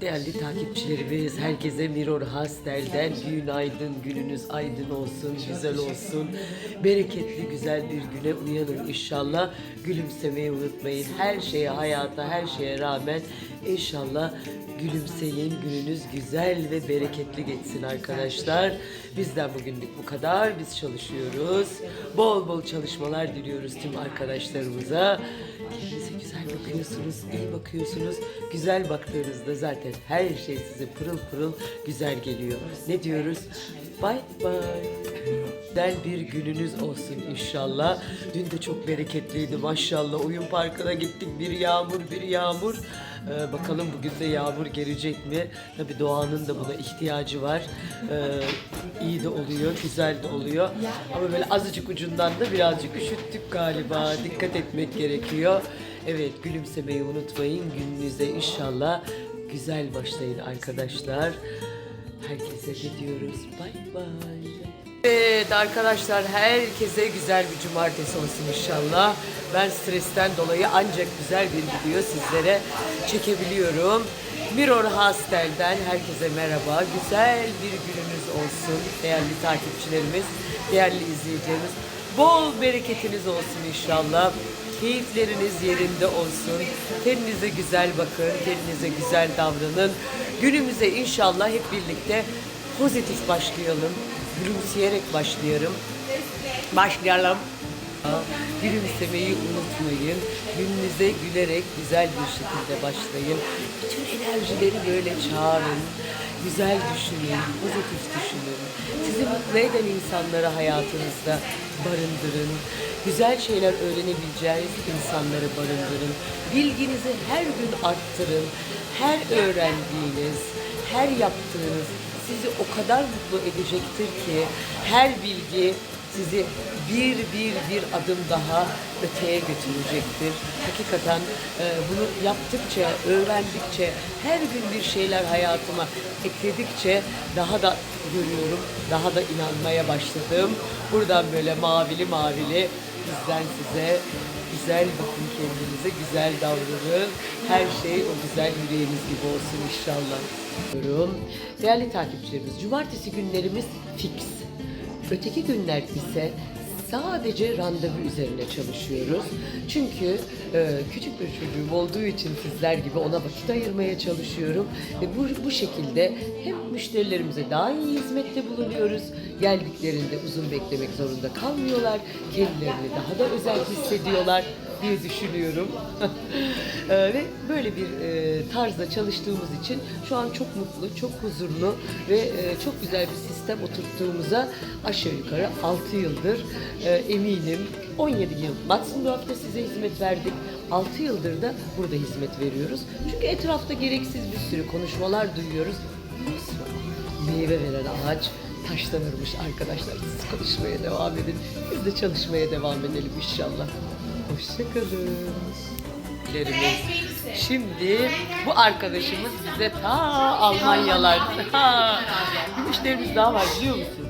Değerli takipçilerimiz, herkese Mirror Hastel'den günaydın, gününüz aydın olsun, güzel olsun. Bereketli, güzel bir güne uyanın inşallah. Gülümsemeyi unutmayın. Her şeye, hayata, her şeye rağmen inşallah gülümseyin. Gününüz güzel ve bereketli geçsin arkadaşlar. Bizden bugünlük bu kadar. Biz çalışıyoruz. Bol bol çalışmalar diliyoruz tüm arkadaşlarımıza. Kendinize güzel bakıyorsunuz, iyi bakıyorsunuz. Güzel baktığınızda zaten her şey size pırıl pırıl güzel geliyor. Ne diyoruz? Bye bye. Güzel bir gününüz olsun inşallah. Dün de çok bereketliydi maşallah. Oyun parkına gittik. Bir yağmur, bir yağmur. Ee, bakalım bugün de yağmur gelecek mi? Tabii doğanın da buna ihtiyacı var. Ee, iyi de oluyor, güzel de oluyor. Ama böyle azıcık ucundan da birazcık üşüttük galiba. Dikkat etmek gerekiyor. Evet, gülümsemeyi unutmayın. Gününüze inşallah güzel başlayın arkadaşlar. Herkese de diyoruz. Bay bay. Evet arkadaşlar herkese güzel bir cumartesi olsun inşallah. Ben stresten dolayı ancak güzel bir video sizlere çekebiliyorum. Mirror Hastel'den herkese merhaba. Güzel bir gününüz olsun değerli takipçilerimiz, değerli izleyicilerimiz. Bol bereketiniz olsun inşallah. Keyifleriniz yerinde olsun. Kendinize güzel bakın, kendinize güzel davranın. Günümüze inşallah hep birlikte pozitif başlayalım. Gülümseyerek başlayalım. Başlayalım. Gülümsemeyi unutmayın. Gününüze gülerek güzel bir şekilde başlayın. Bütün enerjileri böyle çağırın. Güzel düşünün, pozitif düşünün. Sizi mutlu eden insanları hayatınızda barındırın. Güzel şeyler öğrenebileceğiniz insanları barındırın. Bilginizi her gün arttırın. Her öğrendiğiniz, her yaptığınız sizi o kadar mutlu edecektir ki her bilgi sizi bir bir bir adım daha öteye götürecektir. Hakikaten e, bunu yaptıkça, öğrendikçe, her gün bir şeyler hayatıma ekledikçe daha da görüyorum, daha da inanmaya başladım. Buradan böyle mavili mavili bizden size güzel bakın kendinize, güzel davranın. Her şey o güzel yüreğiniz gibi olsun inşallah. Diyorum. Değerli takipçilerimiz, cumartesi günlerimiz fix. Öteki günler ise sadece randevu üzerine çalışıyoruz. Çünkü e, küçük bir çocuğum olduğu için sizler gibi ona vakit ayırmaya çalışıyorum. Ve bu, bu şekilde hem müşterilerimize daha iyi hizmette bulunuyoruz. Geldiklerinde uzun beklemek zorunda kalmıyorlar. Kendilerini daha da özel hissediyorlar diye düşünüyorum. E, ve böyle bir e, tarzda çalıştığımız için şu an çok mutlu, çok huzurlu ve e, çok güzel bir sistem oturttuğumuza aşağı yukarı 6 yıldır e, eminim. 17 yıl hafta size hizmet verdik. 6 yıldır da burada hizmet veriyoruz. Çünkü etrafta gereksiz bir sürü konuşmalar duyuyoruz. Aslında meyve veren ağaç taşlanırmış arkadaşlar. Siz konuşmaya devam edin. Biz de çalışmaya devam edelim inşallah. Hoşçakalın. Şimdi bu arkadaşımız bize ta Almanyalar. Ha, bir müşterimiz daha var biliyor musun?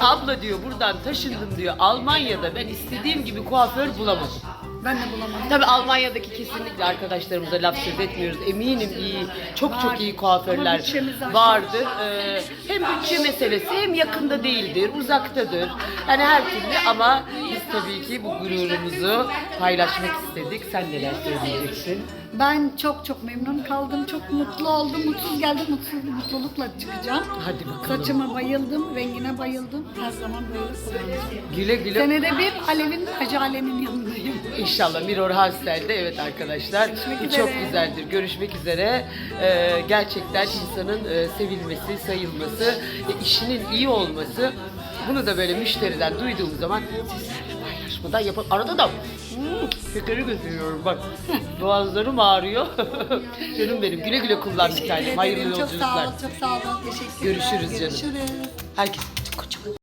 Abla diyor buradan taşındım diyor. Almanya'da ben istediğim gibi kuaför bulamadım. Ben de bulamadım. Tabii Almanya'daki kesinlikle arkadaşlarımıza laf söz etmiyoruz. Eminim iyi, çok çok iyi kuaförler vardır. Ee, hem bütçe meselesi hem yakında değildir, uzaktadır. Yani her türlü ama tabii ki bu gururumuzu paylaşmak istedik. Sen neler söyleyeceksin? Ben çok çok memnun kaldım. Çok mutlu oldum. Mutsuz geldim. Mutsuz mutlulukla çıkacağım. Hadi bakalım. Saçıma bayıldım. Rengine bayıldım. Her zaman böyle kullanacağım. Güle güle. Senede bir Alev'in, Hacı Alev'in yanındayım. İnşallah Mirror Hastel'de evet arkadaşlar. Görüşmek üzere. çok güzeldir. Görüşmek üzere. Ee, gerçekten insanın e, sevilmesi, sayılması, e, işinin iyi olması bunu da böyle müşteriden duyduğum zaman sizlerle paylaşmadan yapın. Arada da hmm, şekeri götürüyorum bak. Boğazlarım ağrıyor. Canım benim güle güle kullan bir tane. Hayırlı Çok sağ yolculuklar. ol, çok sağ ol. Teşekkürler. Görüşürüz canım. Görüşürüz. Herkes kocaman.